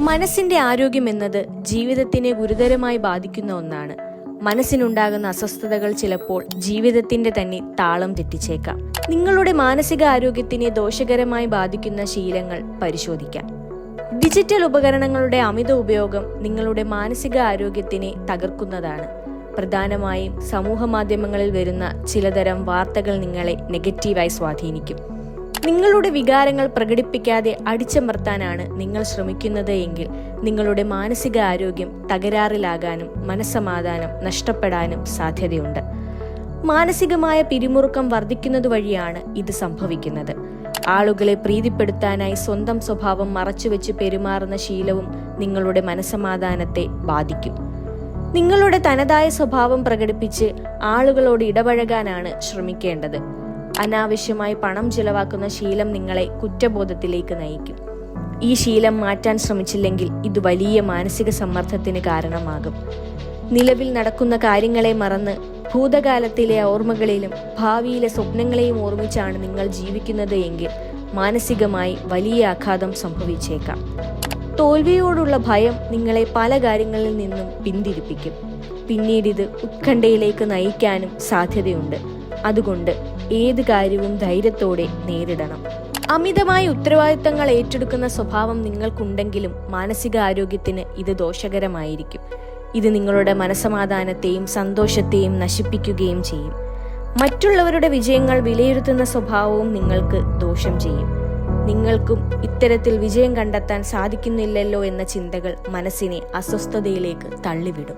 മനസ്സിന്റെ ആരോഗ്യം എന്നത് ജീവിതത്തിനെ ഗുരുതരമായി ബാധിക്കുന്ന ഒന്നാണ്. മനസ്സിനുണ്ടാകുന്ന അസ്വസ്ഥതകൾ ചിലപ്പോൾ ജീവിതത്തിന്റെ തന്നെ താളം തെറ്റിച്ചേക്കാം. നിങ്ങളുടെ മാനസിക ആരോഗ്യത്തിനെ ദോഷകരമായി ബാധിക്കുന്ന ശീലങ്ങൾ പരിശോധിക്കാം. ഡിജിറ്റൽ ഉപകരണങ്ങളുടെ അമിത ഉപയോഗം നിങ്ങളുടെ മാനസിക ആരോഗ്യത്തിനെ തകർക്കുന്നതാണ്. പ്രധാനമായും സമൂഹ മാധ്യമങ്ങളിൽ വരുന്ന ചിലതരം വാർത്തകൾ നിങ്ങളെ നെഗറ്റീവായി സ്വാധീനിക്കും. നിങ്ങളുടെ വികാരങ്ങൾ പ്രകടിപ്പിക്കാതെ അടിച്ചമർത്താനാണ് നിങ്ങൾ ശ്രമിക്കുന്നത് എങ്കിൽ നിങ്ങളുടെ മാനസിക ആരോഗ്യം തകരാറിലാകാനും മനസ്സമാധാനം നഷ്ടപ്പെടാനും സാധ്യതയുണ്ട്. മാനസികമായ പിരിമുറുക്കം വർദ്ധിക്കുന്നത് വഴിയാണ് ഇത് സംഭവിക്കുന്നത്. ആളുകളെ പ്രീതിപ്പെടുത്താനായി സ്വന്തം സ്വഭാവം മറച്ചുവെച്ച് പെരുമാറുന്ന ശീലവും നിങ്ങളുടെ മനസ്സമാധാനത്തെ ബാധിക്കും. നിങ്ങളുടെ തനതായ സ്വഭാവം പ്രകടിപ്പിച്ച് ആളുകളോട് ഇടപഴകാനാണ് ശ്രമിക്കേണ്ടത്. അനാവശ്യമായി പണം ചിലവാക്കുന്ന ശീലം നിങ്ങളെ കുറ്റബോധത്തിലേക്ക് നയിക്കും. ഈ ശീലം മാറ്റാൻ ശ്രമിച്ചില്ലെങ്കിൽ ഇത് വലിയ മാനസിക സമ്മർദ്ദത്തിന് കാരണമാകും. നിലവിൽ നടക്കുന്ന കാര്യങ്ങളെ മറന്ന് ഭൂതകാലത്തിലെ ഓർമ്മകളിലും ഭാവിയിലെ സ്വപ്നങ്ങളെയും ഓർമ്മിച്ചാണ് നിങ്ങൾ ജീവിക്കുന്നത് എങ്കിൽ മാനസികമായി വലിയ ആഘാതം സംഭവിച്ചേക്കാം. തോൽവിയോടുള്ള ഭയം നിങ്ങളെ പല കാര്യങ്ങളിൽ നിന്നും പിന്തിരിപ്പിക്കും. പിന്നീട് ഇത് ഉത്കണ്ഠയിലേക്ക് നയിക്കാനും സാധ്യതയുണ്ട്. അതുകൊണ്ട് ഏത് കാര്യവും ധൈര്യത്തോടെ നേരിടണം. അമിതമായ ഉത്തരവാദിത്തങ്ങൾ ഏറ്റെടുക്കുന്ന സ്വഭാവം നിങ്ങൾക്കുണ്ടെങ്കിലും മാനസികാരോഗ്യത്തിന് ഇത് ദോഷകരമായിരിക്കും. ഇത് നിങ്ങളുടെ മനസമാധാനത്തെയും സന്തോഷത്തെയും നശിപ്പിക്കുകയും ചെയ്യും. മറ്റുള്ളവരുടെ വിജയങ്ങൾ വിലയിരുത്തുന്ന സ്വഭാവവും നിങ്ങൾക്ക് ദോഷം ചെയ്യും. നിങ്ങൾക്കും ഇത്തരത്തിൽ വിജയം കണ്ടെത്താൻ സാധിക്കുന്നില്ലല്ലോ എന്ന ചിന്തകൾ മനസ്സിനെ അസ്വസ്ഥതയിലേക്ക് തള്ളിവിടും.